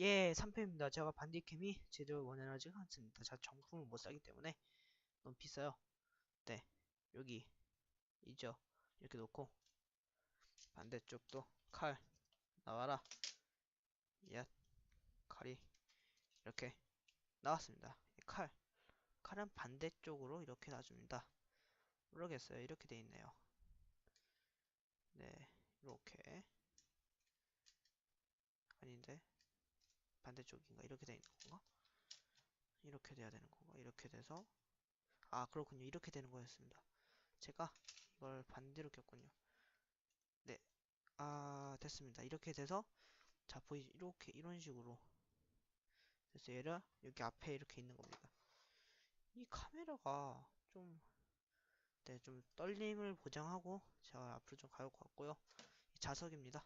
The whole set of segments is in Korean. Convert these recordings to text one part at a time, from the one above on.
예, 3패입니다. 제가 반디캠이 제대로 원활하지가 않습니다. 제가 정품을 못 사기 때문에 너무 비싸요. 네, 여기 있죠. 이렇게 놓고 반대쪽도 칼 나와라. 야, 칼이 이렇게 나왔습니다. 칼, 칼은 반대쪽으로 이렇게 놔줍니다. 모르겠어요. 이렇게 돼 있네요. 네, 이렇게 아닌데 반대쪽인가 이렇게 돼 있는 건가? 이렇게 돼야 되는 건가? 이렇게 돼서 아 그렇군요. 이렇게 되는 거였습니다. 제가 이걸 반대로 꼈군요. 네, 아 됐습니다. 이렇게 돼서 자 보이 이렇게 이런 식으로 그래서 얘를 여기 앞에 이렇게 있는 겁니다. 이 카메라가 좀 네, 좀 떨림을 보장하고 제가 앞으로 좀 가볼 것 같고요. 자석입니다.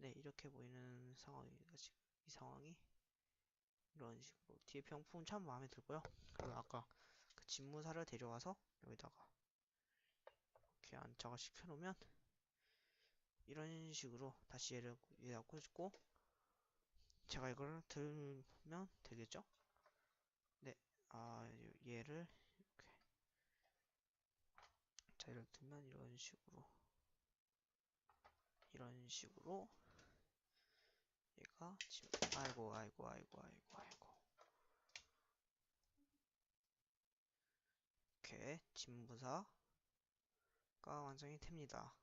네, 이렇게 보이는 상황입니다. 지금 이 상황이 이런 식으로 뒤에 병풍 참 마음에 들고요. 그리고 아까 그 집무사를 데려와서 여기다가 이렇게 안착을 시켜놓으면 이런 식으로 다시 얘를 얘가 꽂고 제가 이걸 들면 되겠죠? 네, 아 얘를 이렇게 자 얘를 들면 이런 식으로 이런 식으로 얘가 지금 아이고 아이고 아이고 아이고 아이고 이렇게 진부사가 완성이 됩니다.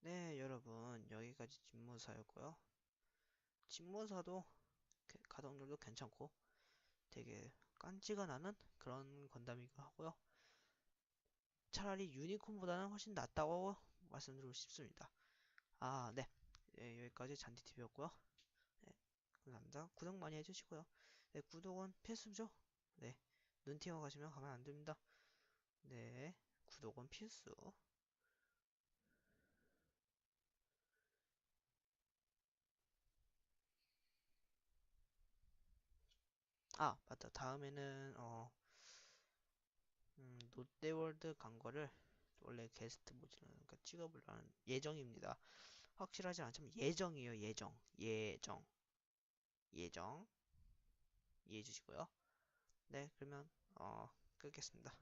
네 여러분 여기까지 진무사였고요. 진무사도 가동률도 괜찮고 되게 깐지가 나는 그런 건담이기도 하고요. 차라리 유니콘보다는 훨씬 낫다고 말씀드리고 싶습니다. 아, 네. 네 여기까지 잔디TV였고요. 네, 감사합니다. 구독 많이 해주시고요. 네, 구독은 필수죠? 네, 눈 튀어 가시면 가면 안 됩니다. 네, 구독은 필수. 아, 맞다. 다음에는, 어, 음, 롯데월드 간 거를 원래 게스트 모집을 그러니까 찍어보려는 예정입니다. 확실하지 않지만 예정이에요. 예정. 예정. 예정. 이해해 주시고요. 네, 그러면 어, 끄겠습니다.